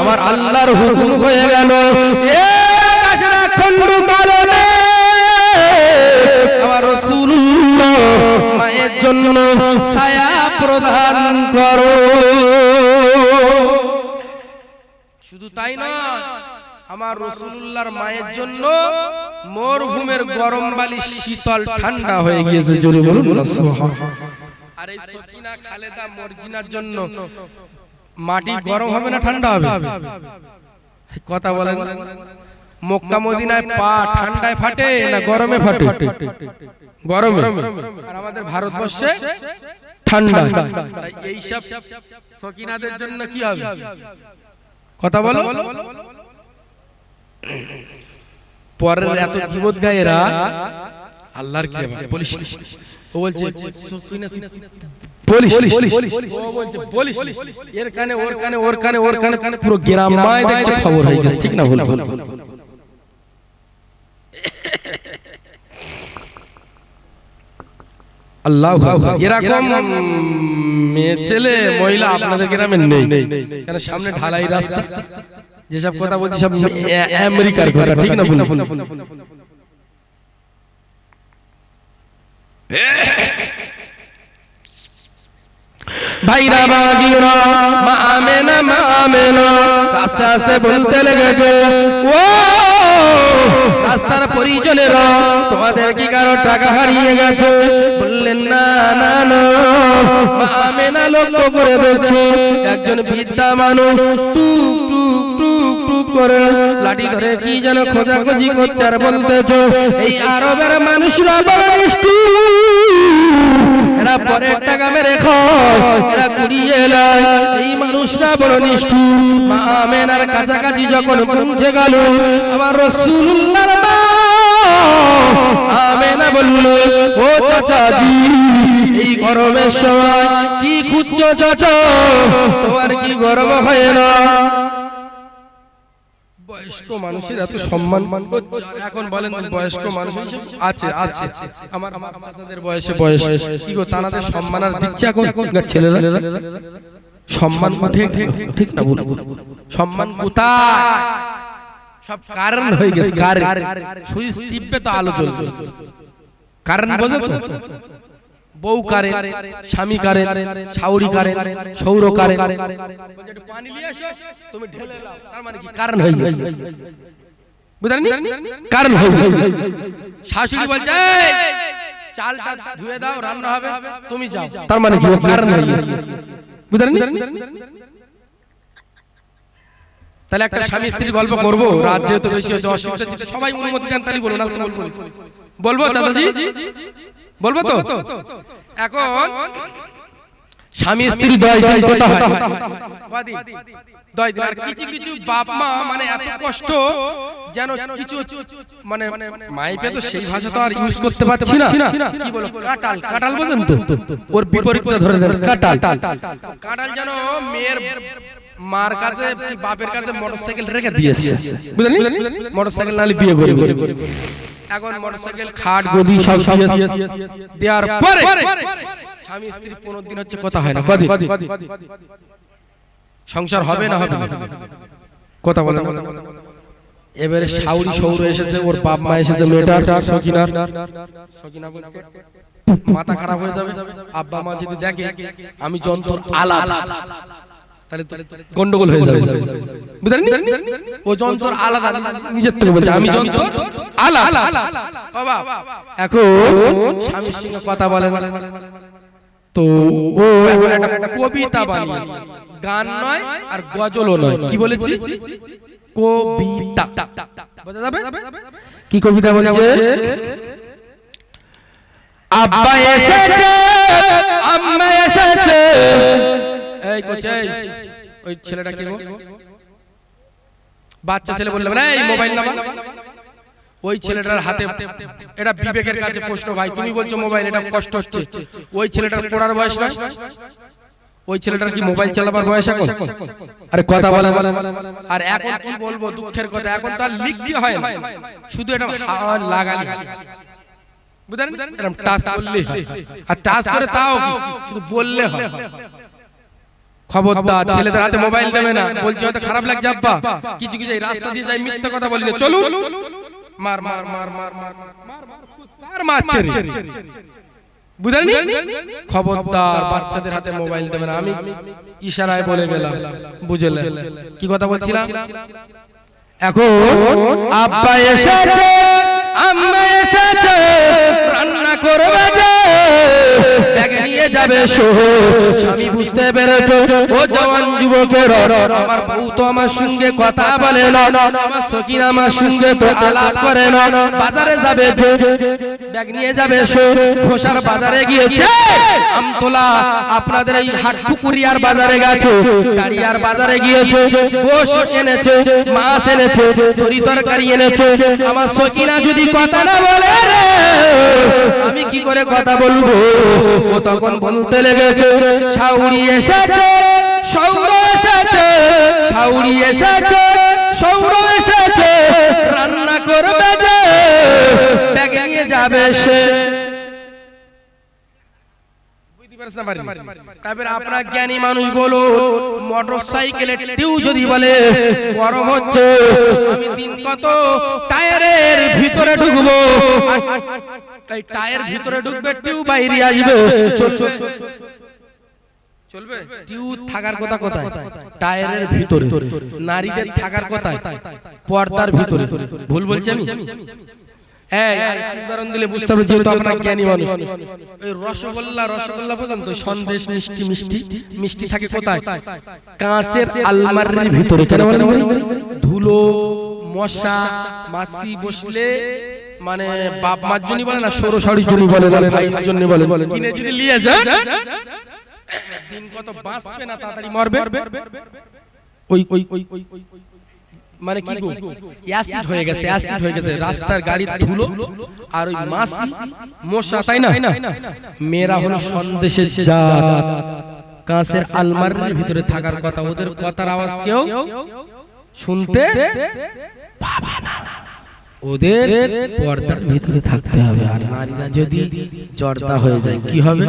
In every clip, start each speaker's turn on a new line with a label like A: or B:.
A: আমার আল্লাহর হুকুম হয়ে গেল। আমার মায়ের জন্য ছায়া প্রদান করো। শুধু তাই না, আমার রসুল্লাহর মায়ের জন্য মরুভূমের গরম বালি শীতল ঠান্ডা হয়ে গিয়েছে আর এই সকিনা খালেদা মর্জিনার জন্য মাটি গরম হবে না ঠান্ডা হবে? কথা বলেন মক্কা মদিনায় পা ঠান্ডায় ফাটে না গরমে ফাটে? গরমে। আর আমাদের ভারতবর্ষে ঠান্ডা। তাই এইসব সকিনাদের জন্য কি হবে? কথা বলো। পরের এত বিপদ গায়েরা আল্লাহর কি? বলিস ও বলছে সকিনা। তুই বলিস ও বলছে বলিস এর কানে ওর কানে ওর কানে ওর কানে কানে পুরো গ্রামায় দেখছে খবর হয়ে গেছে ঠিক না ভুল ভুল। আল্লাহ এরকম মেয়ে ছেলে মহিলা আপনাদের গ্রামে নেই। কেন সামনে ঢালাই রাস্তা? যেসব কথা বলছি সব আমেরিকার কথা ঠিক না ভুল ভাইরা বাগিরা, মা আমেনা মা আমেনা, আস্তে আস্তে বলতে লেগেছে, ও, রাস্তার পরিজনেরা, তোমাদের কি কারও টাকা হারিয়ে গেছে? বললেন, না না না আমেনা লক্ষ্য করে দেখছ, একজন বৃদ্ধা মানুষ টুক টুক টুক টুক করে লাঠি ধরে কি যেন খোঁজাখুঁজি করছে আর বলতেছো, এই আরবের মানুষরা বড় নিষ্ঠুর। এরা পরের টাকা মেরে খায়, এরা কুড়িয়ে এলায় এই মানুষরা বড় নিষ্ঠুর। মা আমেনার কাছাকাছি যখন পৌঁছে গেল, আমার রসুল্লাহর মা আমেনা বলল, ও চাচাজি, এই গরমের সময় কি খুঁজছো চাচা? তোমার কি গরম হয় না? বয়স্ক মানুষের এত সম্মান এখন বলেন বয়স্ক মানুষ আছে আছে আমার চাচাদের বয়সে বয়স কি গো তানাদের সম্মান আর দিচ্ছে এখন? ছেলেরা? সম্মান ঠিক ঠিক না বলব সম্মান কোথায়? সব কারণ হয়ে গেছে কারণ। সুইচ টিপবে তো আলো জ্বলবে। কারণ বোঝো তো। বউ কারে স্বামী কারে শাউরি কারে সৌর কারে পানি নিয়ে আসো তুমি ঢেলে তার মানে কি? কারণ হয়ে গেছে। বুঝলেন কারণ হয়ে শাশুড়ি বলছে চালটা ধুয়ে দাও রান্না হবে তুমি যাও। তার মানে কি? কারণ হয়ে গেছে। বুঝলেন তাহলে একটা স্বামী স্ত্রী গল্প করব। রাত যেহেতু বেশি হচ্ছে অসুবিধা সবাই অনুমতি দেন তাহলে বলুন বলব বলব। চাচাজি? বলব তো? এখন স্বামী স্ত্রী দয় দিন কথা হয়? দয় দিন। আর কিছু কিছু বাপ মা মানে এত কষ্ট যেন কিছু মানে মাইপে তো সেই ভাষা তো আর ইউজ করতে পারছি না। কি বলো? কাটাল কাটাল বোঝেন তো? ওর বিপরীতটা ধরে দেন। কাটাল কাটাল যেন মেয়ের মার কাছে কি বাপের কাছে মোটরসাইকেল রেখে দিয়েছে। বুঝলেন? মোটরসাইকেল নালে বিয়ে করবে। এখন মোটরসাইকেল খাট গদি সব দেওয়ার পরে স্বামী স্ত্রী পনেরো দিন হচ্ছে কথা হয় না। কদিন? সংসার হবে না হবে কথা বলে না? এবারে শাউরি সৌর এসেছে ওর বাপ মা এসেছে মেয়েটার সকিনার সকিনা। বলছে, মাথা খারাপ হয়ে যাবে। আব্বা মা যদি দেখে আমি যন্ত্র আলাদা তাহলে তো গন্ডগোল হয়ে যাবে। বুঝলেন ও যন্ত্র আলাদা নিজের থেকে বলছে আমি যন্ত্র আলাদা বাবা এখন স্বামীর সঙ্গে কথা বলে তো ও এখন একটা কবিতা বানিয়েছে। গান নয় আর গজলও নয়। কি বলেছি? কবিতা। বোঝা যাবে? কি কবিতা বলছে? আব্বা এসেছে আম্মা এসেছে। এই কোচে ওই ছেলেটা কি গো? বাচ্চা ছেলে বললাম না এই মোবাইল নাম্বার ওই ছেলেটার হাতে এটা বিবেকের কাছে প্রশ্ন ভাই তুমি বলছো মোবাইল এটা কষ্ট হচ্ছে। ওই ছেলেটার পড়ার বয়স নয় ওই ছেলেটার কি মোবাইল চালাবার বয়স এখন? আরে কথা বলে আর এখন কি বলব দুঃখের কথা এখন তার লিখতে হয় না। শুধু এটা হাওয়া লাগালি বুঝলেন? এরকম টাচ করলে। আর টাচ করে তাও? শুধু বললে হয়। খবরদার ছেলেদের হাতে মোবাইল দেবে না। বলছে হয়তো খারাপ লাগছে আব্বা। কিছু কিছু রাস্তা দিয়ে যাই মিথ্যা কথা বলি চলুন। মার মার মার মার মার মার মারছে বুঝলেন খবরদার বাচ্চাদের হাতে মোবাইল দেবে না আমি ইশারায় বলে গেলাম বুঝলেন কি কথা বলছিলাম এখন আব্বা এসেছে আম্মা এসেছে, রান্না করবে যে নিয়ে যাবে বুঝতে ও জওয়ান যুবকের, আমার বউ তো আমার সঙ্গে কথা বলে না, আমার সখিন আমার সঙ্গে তো আলাপ করে না, বাজারে যাবে ব্যাগ নিয়ে যাবে বাজারে গিয়েছে। আমতলা, আপনাদের এই বাজারে গেছে দাঁড়িয়ার বাজারে গিয়েছে, গোশ এনেছে, মাছ এনেছে, তরি তরকারি এনেছে, আমার সকিনা যদি না বলে রে? আমি কি করে কথা বলব? ও তখন বলতে লেগেছে, সাউরি এসেছে সৌর এসেছে, সাউরি এসেছে, সৌর এসেছে, রান্না করবে ব্যাগে নিয়ে যাবে সে। তারপরে আপনার জ্ঞানী মানুষ বলো মোটর সাইকেলের টিউ যদি বলে গরম হচ্ছে আমি দিন কত টায়ারের ভিতরে ঢুকবো? তাই টায়ার ভিতরে ঢুকবে টিউ বাইরে আসবে। চল চল চল, চল। চলবে? টিউ থাকার কথা কোথায়? টায়ারের ভিতরে। নারীদের থাকার কথা পর্দার ভিতরে। ভুল বলছি আমি? উদাহরণ দিলে বুঝতে পারবে যেহেতু আপনার জ্ঞানী মানুষ ওই রসগোল্লা রসগোল্লা পর্যন্ত সন্দেশ মিষ্টি মিষ্টি মিষ্টি থাকে কোথায় কাঁচের আলমারির ভিতরে কেন? ধুলো মশা মাছি বসলে মানে বাপ মার জন্য বলে না সরো সাড়ির জন্য বলে না ভাইয়ের জন্য বলে কিনে যদি নিয়ে যায় দিন কত বাঁচবে না তাড়াতাড়ি মরবে ওই ওই ওই ওই মানে কি গো? অ্যাসিড হয়ে গেছে অ্যাসিড হয়ে গেছে। রাস্তার গাড়ির ধুলো আর ওই মাছ মশা তাই না? মেয়েরা হলো সন্দেশের জাত। কাঁচের আলমারির ভিতরে থাকার কথা ওদের কথার আওয়াজ কেউ শুনতে পাবে না। ওদের পর্দার ভিতরে থাকতে হবে। আর নারীরা যদি জর্দা হয়ে যায় কি হবে?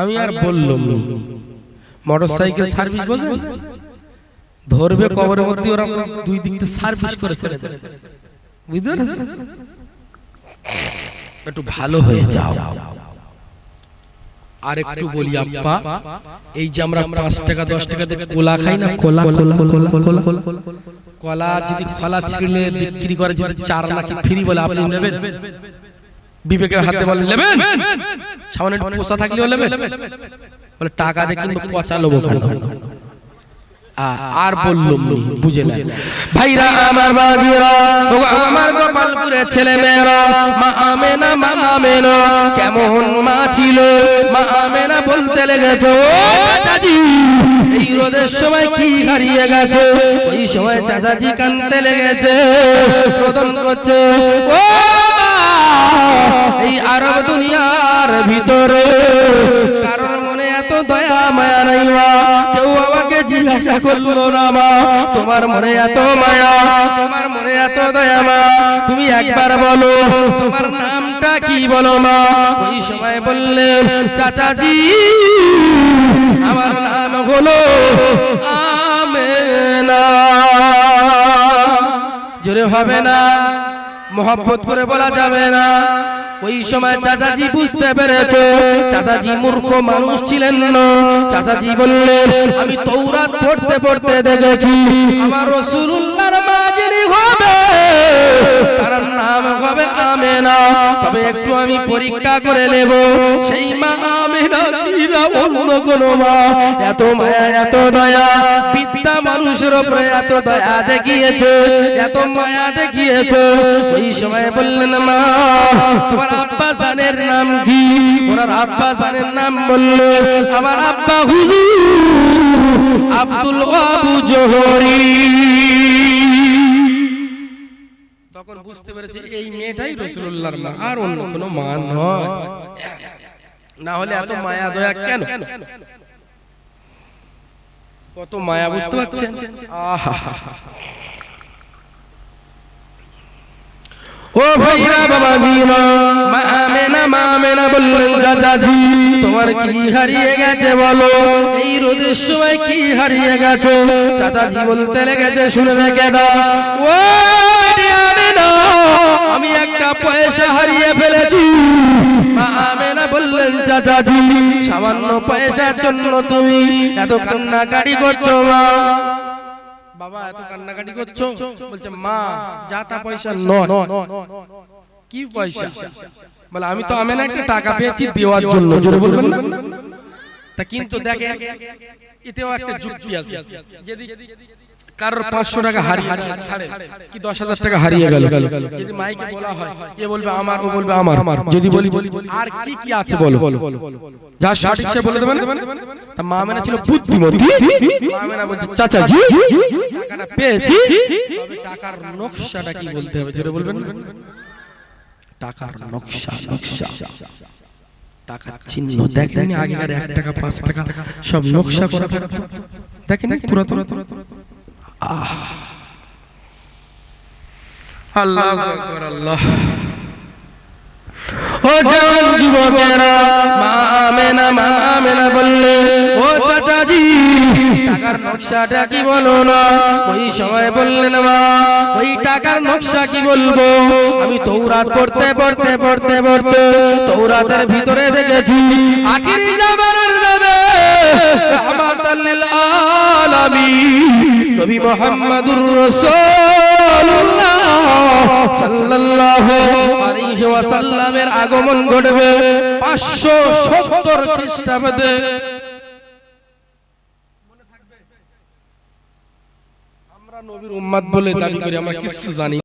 A: আমি আর বললাম। মোটর সাইকেল সার্ভিস বোঝেন? ধরবে কবরের মধ্যে ওরা দুই দিক থেকে সার্ভিস করে ছেড়ে দেবে বুঝতে পেরেছেন? একটু ভালো হয়ে যাও। আর একটু বলি আপ্পা এই যে আমরা পাঁচ টাকা দশ টাকা দিয়ে কোলা খাই না? কোলা কোলা কোলা কোলা কলা যদি খলা ছিঁড়লে বিক্রি করে যদি চার নাকি ফ্রি বলে আপনি নেবেন? বিবেকের হাতে বলে নেবেন? সামনে পোষা থাকলেও নেবেন? বলে টাকা দিয়ে কিন্তু পচা লোবো খানো আর বললুম বুঝে না। ভাইরা আমার বাজিরা ও আমার গোপালপুরের ছেলে মেয়েরা মা আমেনা মা আমেনা কেমন মা ছিল? মা আমেনা বলতে লেগেছে ও চাচাজি এই রোদের সময় কি হারিয়ে গেছে? ওই সময় চাচাজি কানতে লেগেছে প্রদন করছে ও এই আরব দুনিয়ার ভিতরে এত দয়া মায়া নাই মা। কেউ আমাকে জিজ্ঞাসা করল না মা। তোমার মনে এত মায়া, তোমার মনে এত দয়া মা। তুমি একবার বলো, তোমার নামটা কি বলো মা? ওই সময় চাচাজি, আমার নাম হলো আমেনা। জোরে হবে না মোহাম্মত করে বলা যাবে না। ওই সময় চাচাজি বুঝতে পেরেছে চাচাজি মূর্খ মানুষ ছিলেন না। চাচাজি বললেন আমি তৌরাত পড়তে পড়তে দেখেছি। আমার রসুল্লাহর মা যিনি হবে। তার নাম হবে আমেনা। তবে একটু আমি পরীক্ষা করে নেব। সেই মা আমেনা কিনা অন্য কোন মা। এত মায়া এত দয়া মানুষের উপরে এত দয়া দেখিয়েছে, এত মায়া দেখিয়েছে। ওই সময় বললেন, মা, তোমার আব্বা জানের নাম কি? ওনার আব্বা জানের নাম বলল, আমার আব্বা হুজুর আব্দুল আবু জোহরি। তখন বুঝতে পেরেছি এই মেয়েটাই রসুল্লাহর মা, আর অন্য কোনো মা নয়। না হলে এত মায়া দয়া কেন? কত মায়া বুঝতে পারছেন? ও ভাইরা বাবা জি মা আমেনা মা আমেনা বললেন চাচাজি তোমার কি হারিয়ে গেছে বলো? এই রোদের সময় কি হারিয়ে গেছে? চাচাজি বলতে লেগেছে শুনে রেখে দাও। ও আমেনা আমি একটা পয়সা হারিয়ে ফেলেছি। আমেনা বললেন, চাচাজি, সামান্য পয়সার জন্য তুমি এত কান্নাকাটি করছ মা। বাবা, এত কান্নাকাটি করছ? বলছে, মা, যা তা পয়সা নয়। কি পয়সা? বলে, আমি তো আমি না একটা টাকা পেয়েছি দেওয়ার জন্য। জোরে বলবেন না? তা কিন্তু দেখে এতেও একটা যুক্তি আছে। যদি কারোর পাঁচশো টাকা হারিয়ে ছাড়ে কি দশ হাজার টাকা হারিয়ে গেল। যদি মাইকে বলা হয় এ বলবে আমার ও বলবে আমার। আমার। যদি বলি আর কি কি আছে বলো? যা সঠিক সে বলে দেবে তা মা মেনা ছিল বুদ্ধিমতী? মা মেনা বলছে চাচা জি? টাকাটা পেয়েছি? তবে টাকার নকশাটা কি বলতে হবে? জোরে বলবেন টাকার নকশা নকশা। টাকার চিহ্ন দেখেননি আগেকার এক টাকা পাঁচ টাকা সব নকশা করা থাকতো। দেখেন পুরাতন? আল্লাহ আল্লাহ ও জওয়ান যুবকেরা, মা আমেনা, মা বললে, ও চাচাজি, টাকার নকশাটা কি বলো না? ওই সময় বললেন, মা, ওই টাকার নকশা কি বলব? আমি তৌরাত পড়তে পড়তে পড়তে পড়তে তৌরাতের ভিতরে দেখেছি, আখিরি জামানার নবী রাহমাতাল লিল আলামিন, নবী রাসূলুল্লাহ আগমন ঘটবে 570 খ্রিস্টাব্দে। আমরা নবীর উম্মাদ বলে দাবি করি আমরা কিছু জানি